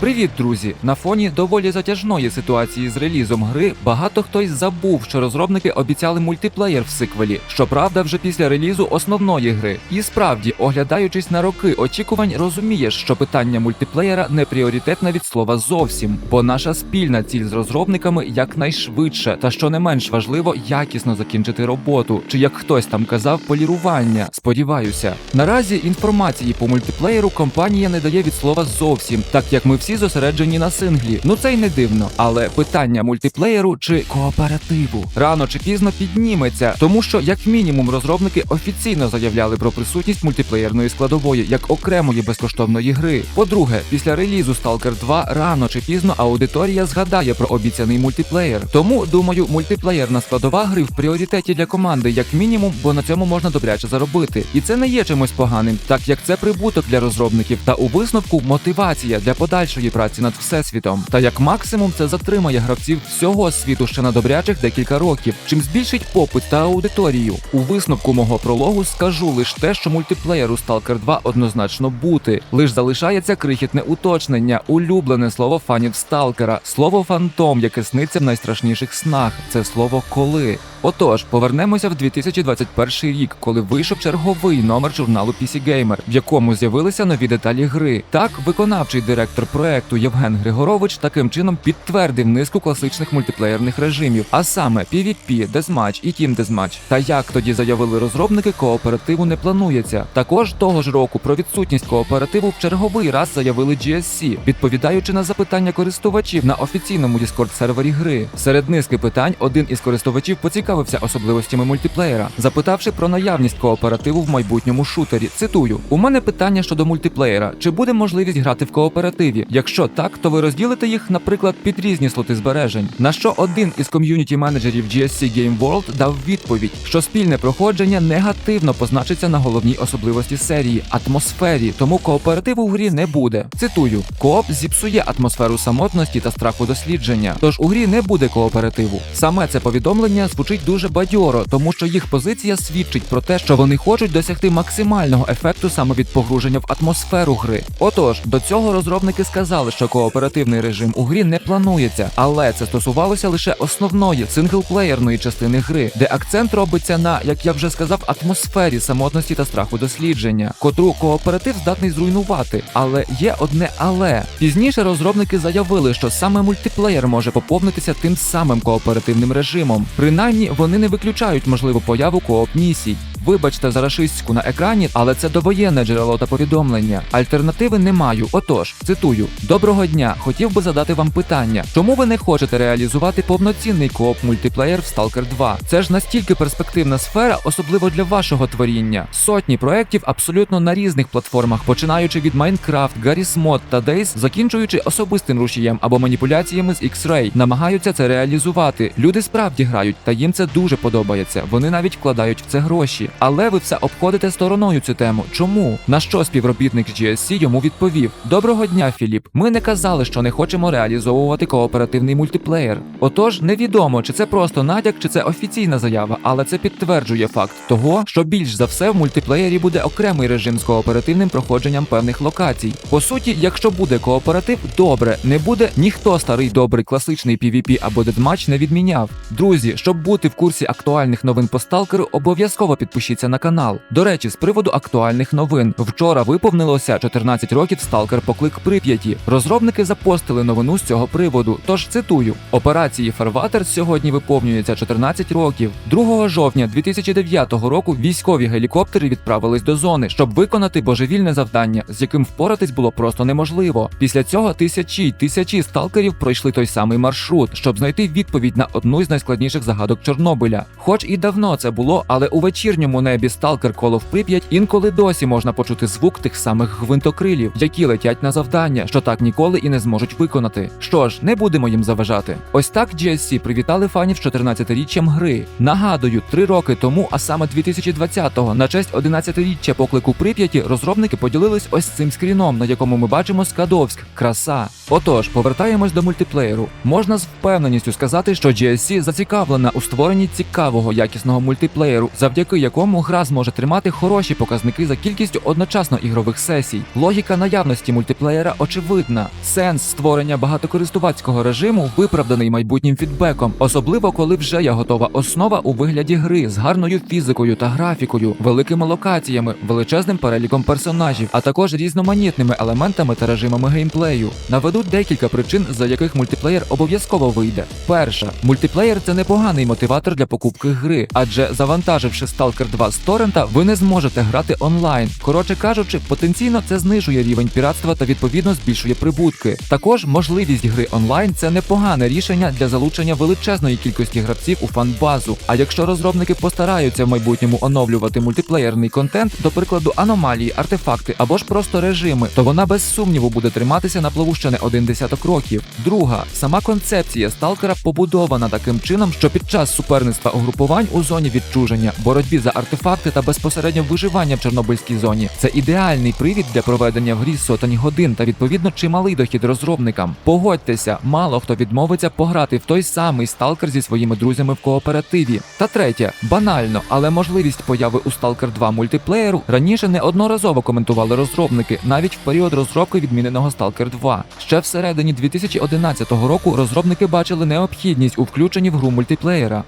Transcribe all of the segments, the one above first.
Привіт, друзі! На фоні доволі затяжної ситуації з релізом гри багато хтось забув, що розробники обіцяли мультиплеєр в сиквелі. Щоправда, вже після релізу основної гри. І справді, оглядаючись на роки очікувань, розумієш, що питання мультиплеєра не пріоритетне від слова зовсім, бо наша спільна ціль з розробниками якнайшвидше, та що не менш важливо, якісно закінчити роботу, чи як хтось там казав, полірування. Сподіваюся, наразі інформації по мультиплеєру компанія не дає від слова зовсім, так як ми всі зосереджені на синглі. Ну це й не дивно. Але питання мультиплеєру чи кооперативу рано чи пізно підніметься, тому що як мінімум розробники офіційно заявляли про присутність мультиплеєрної складової як окремої безкоштовної гри. По-друге, після релізу Stalker 2 рано чи пізно аудиторія згадає про обіцяний мультиплеєр. Тому думаю, мультиплеєрна складова гри в пріоритеті для команди, як мінімум, бо на цьому можна добряче заробити. І це не є чимось поганим, так як це прибуток для розробників та у висновку мотивація для подальшої праці над всесвітом. Та як максимум це затримає гравців всього світу ще на добрячих декілька років, чим збільшить попит та аудиторію. У висновку мого прологу скажу лише те, що мультиплеєр у Stalker 2 однозначно бути. Лиш залишається крихітне уточнення, улюблене слово фанів Сталкера, слово фантом, яке сниться в найстрашніших снах. Це слово коли. Отож, повернемося в 2021 рік, коли вийшов черговий номер журналу PC Gamer, в якому з'явилися нові деталі гри. Так, виконавчий директор проекту Євген Григорович таким чином підтвердив низку класичних мультиплеєрних режимів, а саме PvP, Deathmatch і Team Deathmatch. Та як тоді заявили розробники, кооперативу не планується. Також того ж року про відсутність кооперативу в черговий раз заявили GSC, відповідаючи на запитання користувачів на офіційному Discord сервері гри. Серед низки питань один із користувачів поцікавився особливостями мультиплеєра, запитавши про наявність кооперативу в майбутньому шутері. Цитую: у мене питання щодо мультиплеєра: чи буде можливість грати в кооперативі? Якщо так, то ви розділите їх, наприклад, під різні слоти збережень. На що один із ком'юніті менеджерів GSC Game World дав відповідь, що спільне проходження негативно позначиться на головній особливості серії атмосфері, тому кооперативу в грі не буде. Цитую: кооп зіпсує атмосферу самотності та страху дослідження. Тож у грі не буде кооперативу. Саме це повідомлення звучить дуже бадьоро, тому що їх позиція свідчить про те, що вони хочуть досягти максимального ефекту саме від погруження в атмосферу гри. Отож, до цього розробники сказали, що кооперативний режим у грі не планується, але це стосувалося лише основної синглплеєрної частини гри, де акцент робиться на, як я вже сказав, атмосфері самотності та страху дослідження, котру кооператив здатний зруйнувати. Але є одне але пізніше розробники заявили, що саме мультиплеєр може поповнитися тим самим кооперативним режимом. Принаймні вони не виключають можливу появу кооп місій. Вибачте за рашистську на екрані, але це довоєнне джерело та повідомлення. Альтернативи не маю. Отож, цитую: доброго дня. Хотів би задати вам питання, чому ви не хочете реалізувати повноцінний кооп мультиплеєр в Stalker 2? Це ж настільки перспективна сфера, особливо для вашого творіння. Сотні проєктів абсолютно на різних платформах, починаючи від Minecraft, Garry's Mod та Days, закінчуючи особистим рушієм або маніпуляціями з X-Ray, намагаються це реалізувати. Люди справді грають, та їм це дуже подобається. Вони навіть вкладають в це гроші. Але ви все обходите стороною цю тему. Чому? На що співробітник GSC йому відповів: Доброго дня, Філіп. Ми не казали, що не хочемо реалізовувати кооперативний мультиплеєр. Отож, невідомо, чи це просто натяк, чи це офіційна заява, але це підтверджує факт того, що більш за все в мультиплеєрі буде окремий режим з кооперативним проходженням певних локацій. По суті, якщо буде кооператив, добре, не буде ніхто старий добрий класичний PvP або дедматч не відміняв. Друзі, щоб бути в курсі актуальних новин по сталкеру, обов'язково підпишіться на канал. До речі, з приводу актуальних новин. Вчора виповнилося 14 років сталкер поклик Прип'яті. Розробники запостили новину з цього приводу. Тож цитую: операції Фарватер сьогодні виповнюється 14 років. 2 жовтня 2009 року військові гелікоптери відправились до зони, щоб виконати божевільне завдання, з яким впоратись було просто неможливо. Після цього тисячі й тисячі сталкерів пройшли той самий маршрут, щоб знайти відповідь на одну з найскладніших загадок Чорнобиля. Хоч і давно це було, але у вечірньому небі сталкер коло в Прип'ять інколи досі можна почути звук тих самих гвинтокрилів, які летять на завдання, що так ніколи і не зможуть виконати. Що ж, не будемо їм заважати. Ось так GSC привітали фанів з 14-річчям гри. Нагадую, три роки тому, а саме 2020-го, на честь 11-річчя поклику Прип'яті, розробники поділились ось цим скріном, на якому ми бачимо Скадовськ. Краса. Отож, повертаємось до мультиплеєру. Можна з впевненістю сказати, що GSC зацікавлена у створенні цікавого якісного мультиплеєру, завдяки якому якому гра зможе тримати хороші показники за кількістю одночасно ігрових сесій. Логіка наявності мультиплеєра очевидна. Сенс створення багатокористувацького режиму виправданий майбутнім фідбеком, особливо коли вже є готова основа у вигляді гри з гарною фізикою та графікою, великими локаціями, величезним переліком персонажів, а також різноманітними елементами та режимами геймплею. Наведу декілька причин, за яких мультиплеєр обов'язково вийде. Перша, мультиплеєр це непоганий мотиватор для покупки гри, адже завантаживши Stalker 2 з торрента, ви не зможете грати онлайн. Коротше кажучи, потенційно це знижує рівень піратства та відповідно збільшує прибутки. Також можливість гри онлайн це непогане рішення для залучення величезної кількості гравців у фан-базу. А якщо розробники постараються в майбутньому оновлювати мультиплеєрний контент, до прикладу, аномалії, артефакти або ж просто режими, то вона без сумніву буде триматися на плаву ще не один десяток років. Друга, сама концепція сталкера побудована таким чином, що під час суперництва угрупувань у зоні відчуження, боротьбі за артефакти та безпосередньо виживання в Чорнобильській зоні це ідеальний привід для проведення в грі сотень годин та відповідно чималий дохід розробникам. Погодьтеся, мало хто відмовиться пограти в той самий сталкер зі своїми друзями в кооперативі. Та третє, банально, але можливість появи у Stalker 2 мультиплеєру раніше неодноразово коментували розробники, навіть в період розробки відміненого Stalker 2. Ще всередині 2011 року розробники бачили необхідність у включенні в гру мультиплеєра.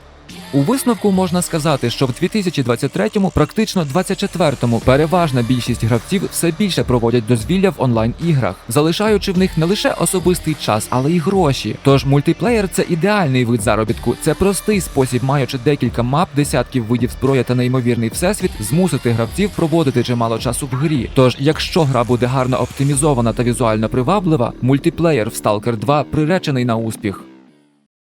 У висновку можна сказати, що в 2023-му, практично 24-му, переважна більшість гравців все більше проводять дозвілля в онлайн-іграх, залишаючи в них не лише особистий час, але й гроші. Тож мультиплеєр це ідеальний вид заробітку. Це простий спосіб, маючи декілька мап, десятків видів зброї та неймовірний всесвіт, змусити гравців проводити чимало часу в грі. Тож, якщо гра буде гарно оптимізована та візуально приваблива, мультиплеєр в Stalker 2 приречений на успіх.